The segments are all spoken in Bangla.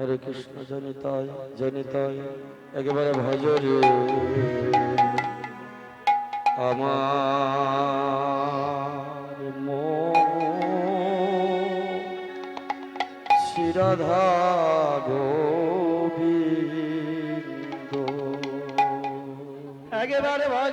হরে কৃষ্ণ জনিতায় জনিতায় একেবারে ভজরে। আমার মো শিরাধা গোবিন্দ। একেবারে ভয়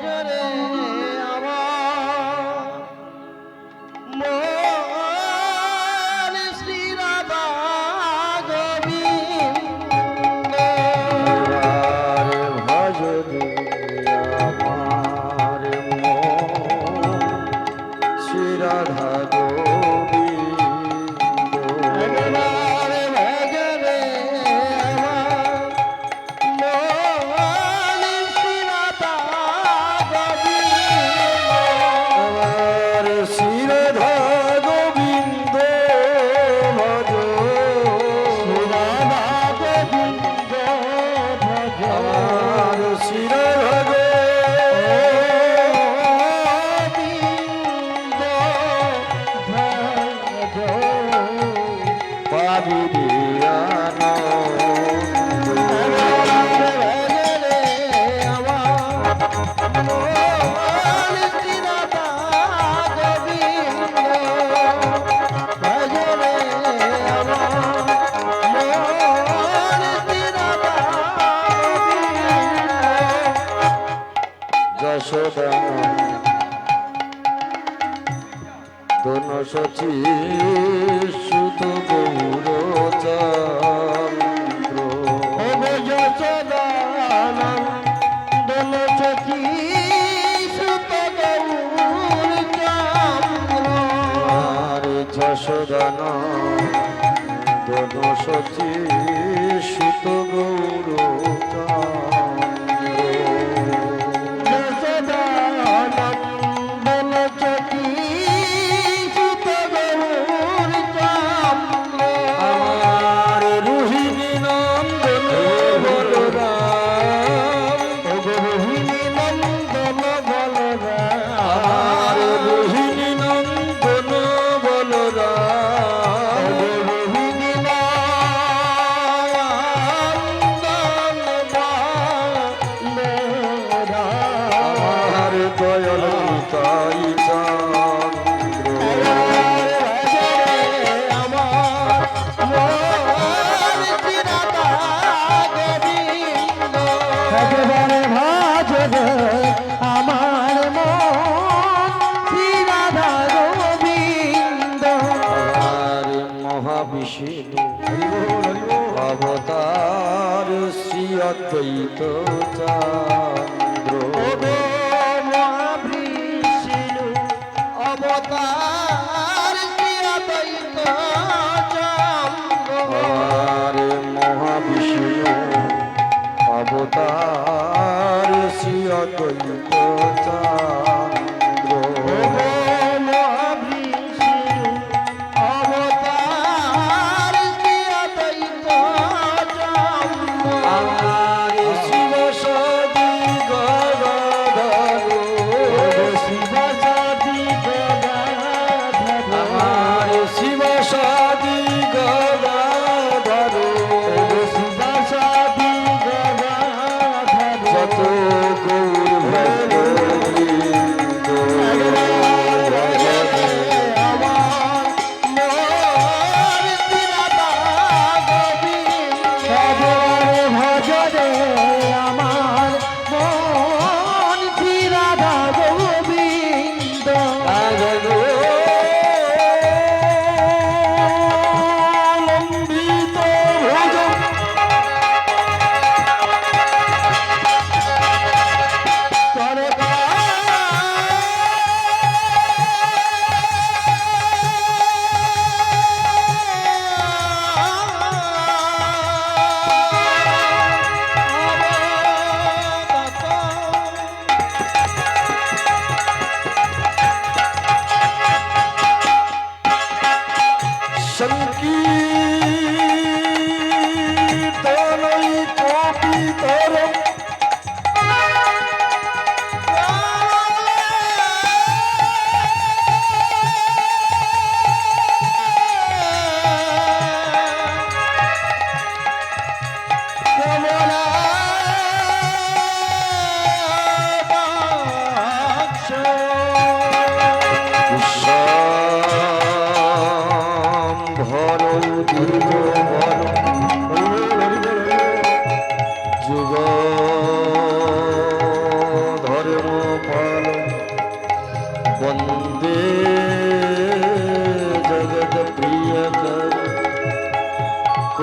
তো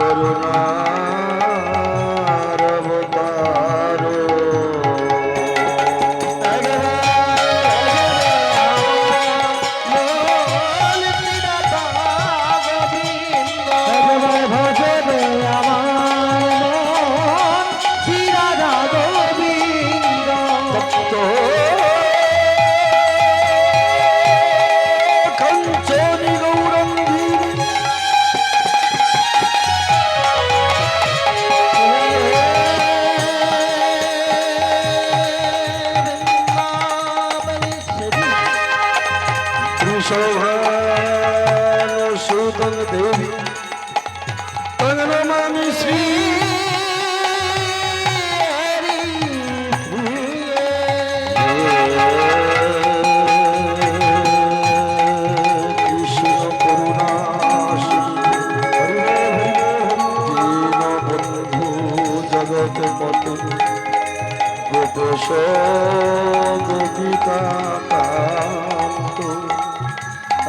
করুণা সুতং দেবী তং নমামি শ্রী কৃষ্ণ করুণা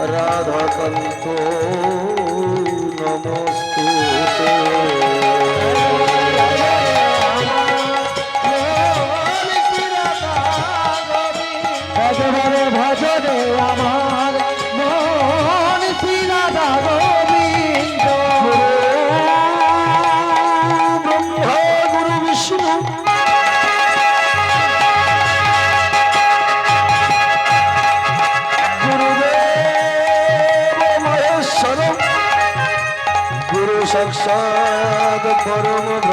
রাধাকান্ত নমস্তুতে পরম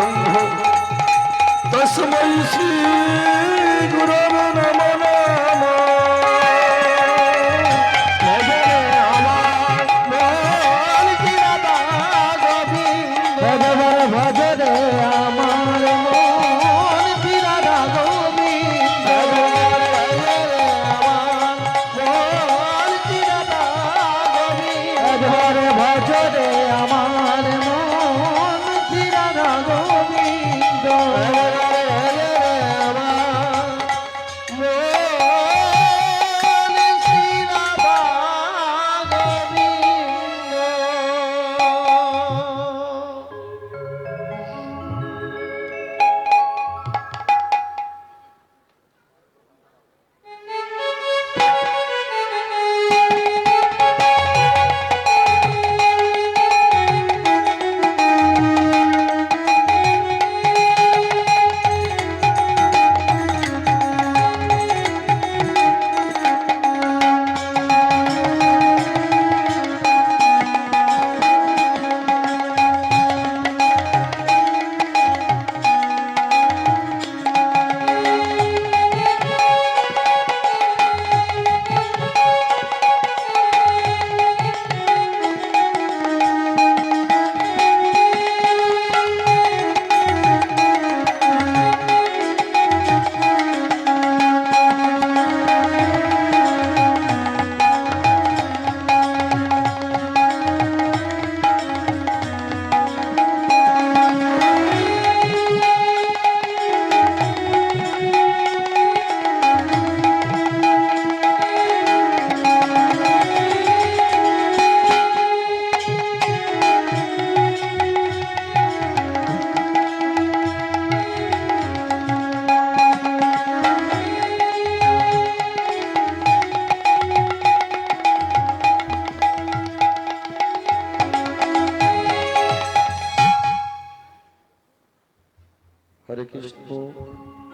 হরে কৃষ্ণ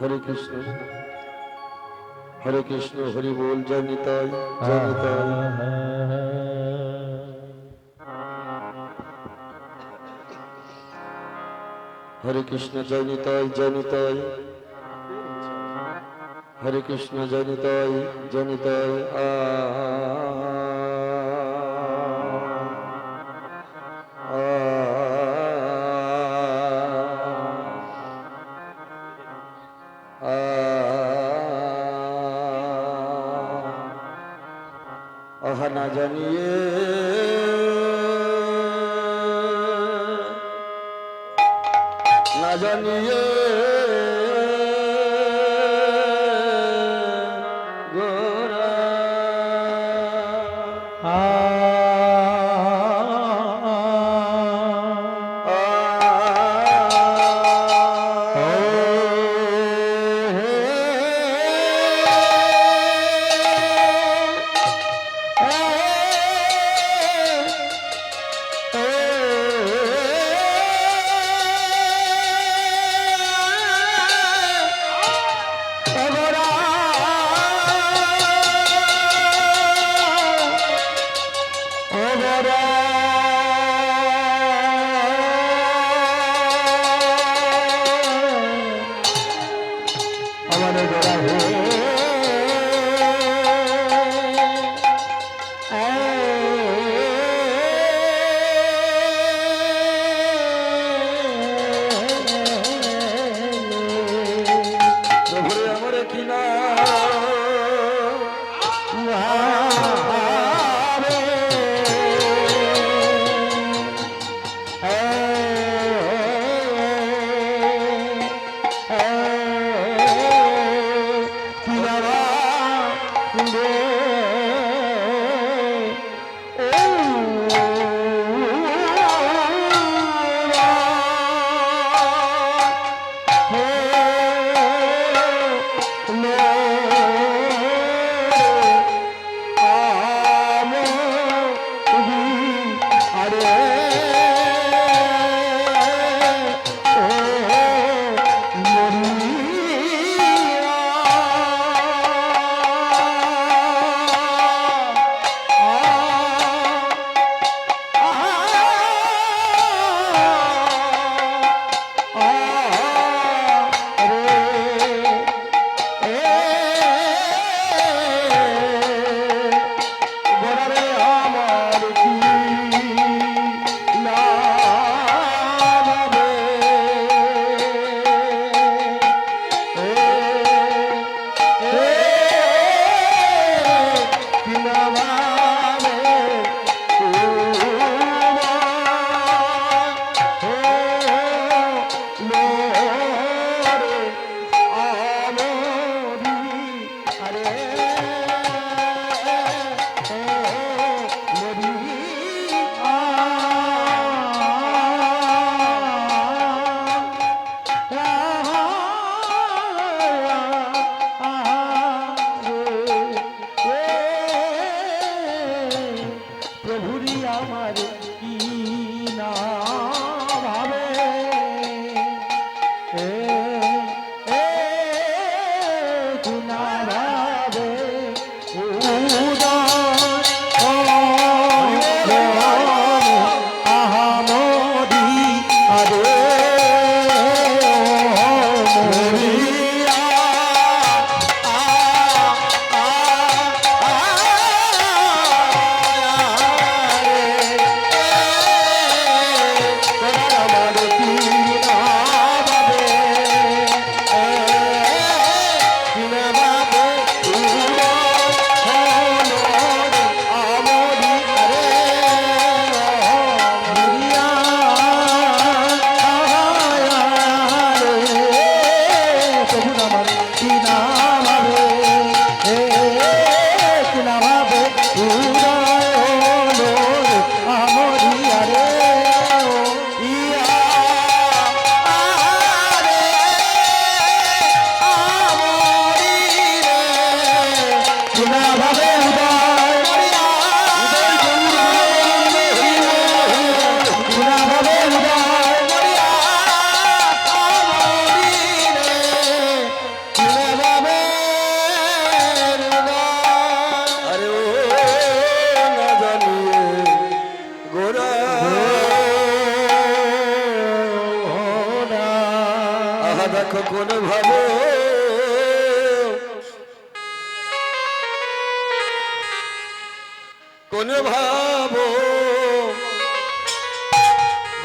হরে কৃষ্ণ। হরে কৃষ্ণ, হরি বল জানিতাই জানিতাই হরে কৃষ্ণ জানিতাই জানিতাই হরে কৃষ্ণ জানিতাই জানিতাই আ। না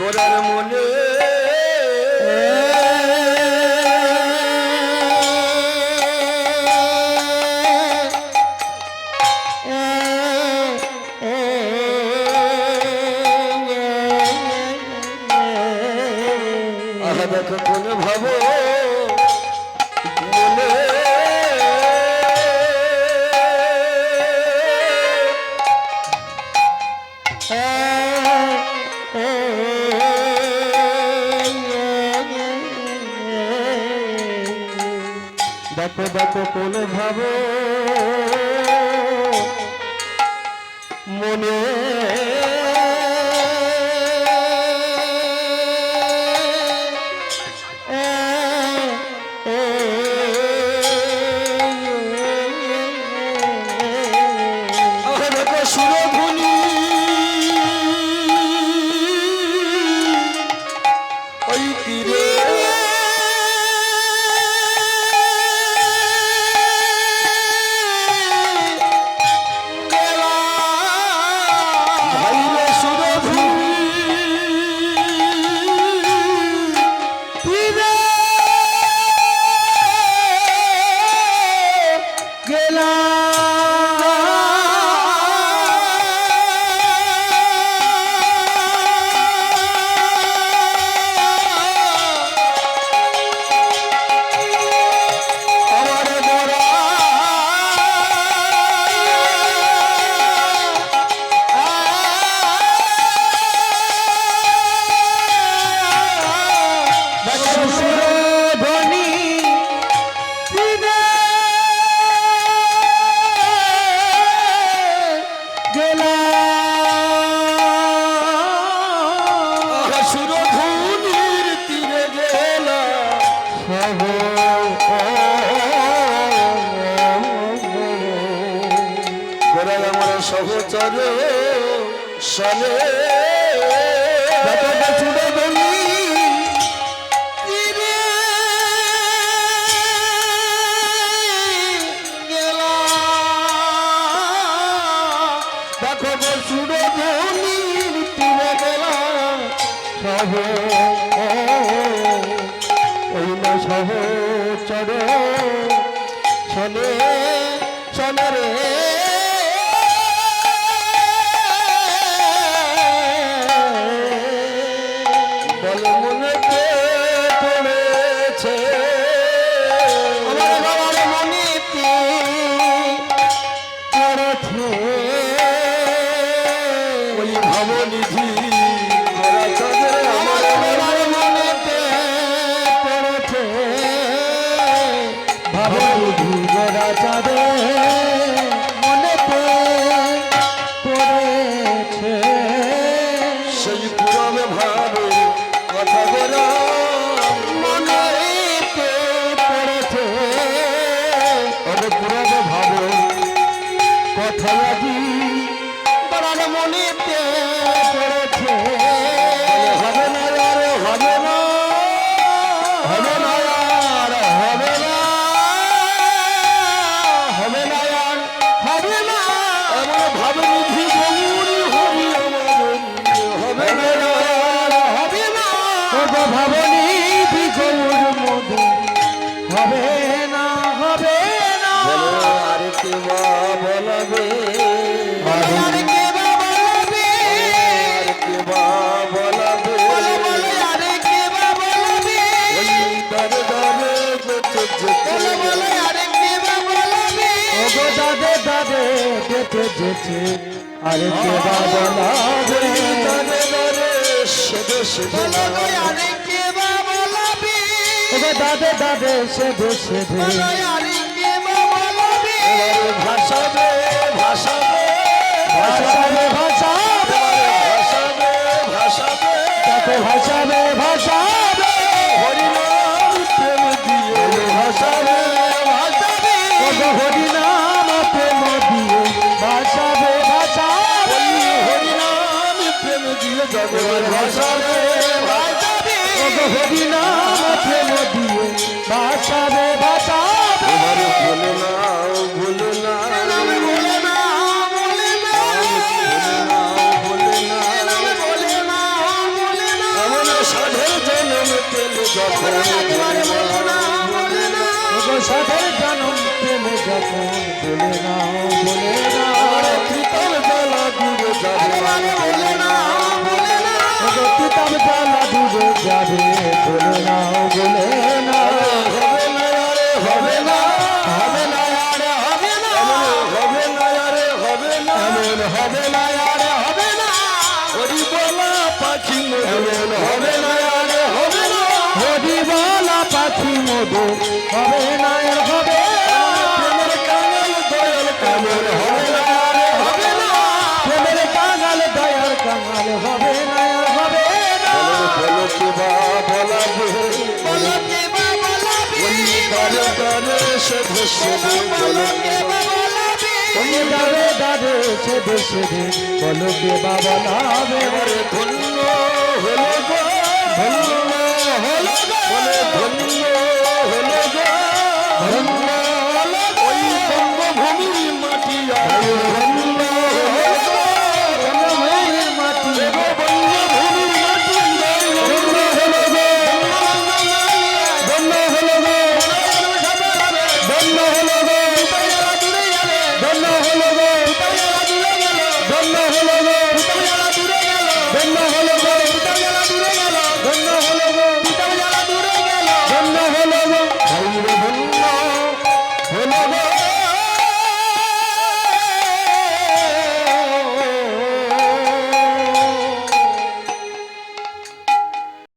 করার মনে। কোন ভাবে। চলো সনে ছুটে বলি পুরব ভাব কথা আজি বড়ার তেজেছে আরে কে বাবা না রে। তানে রে সেদে সেদে আরে কে বাবা লাবি। ওগো দাদে দাদে সেদে সেদে। আরে কে বাবা লাবি। ভাষাবে ভাষাবে ভাষাবে জগৎ ভাষাবে হরি না মাঠে নদিয়ে ভাষাবে ভাষাবে এবারে ভুলে না ভুলে না সাধের জন্ম পেল যখন সাধের জন্ম প্রেম যখন বলে না বলে না কৃতর জল দূরে যাবে বলে না কিতাব জ্বালা ডুবে যাবে বলে নাও বলে হবে না হবে না হবে না। হবে না হবে না হবে না হবে না। হবে না হরি বলা পাখি হবে না আরে হবে না। হরিবালা পাখি মধু। দারে দারে সে দেশে বলো কে বাবা নাবে ধন্য হলো গো। ধন্য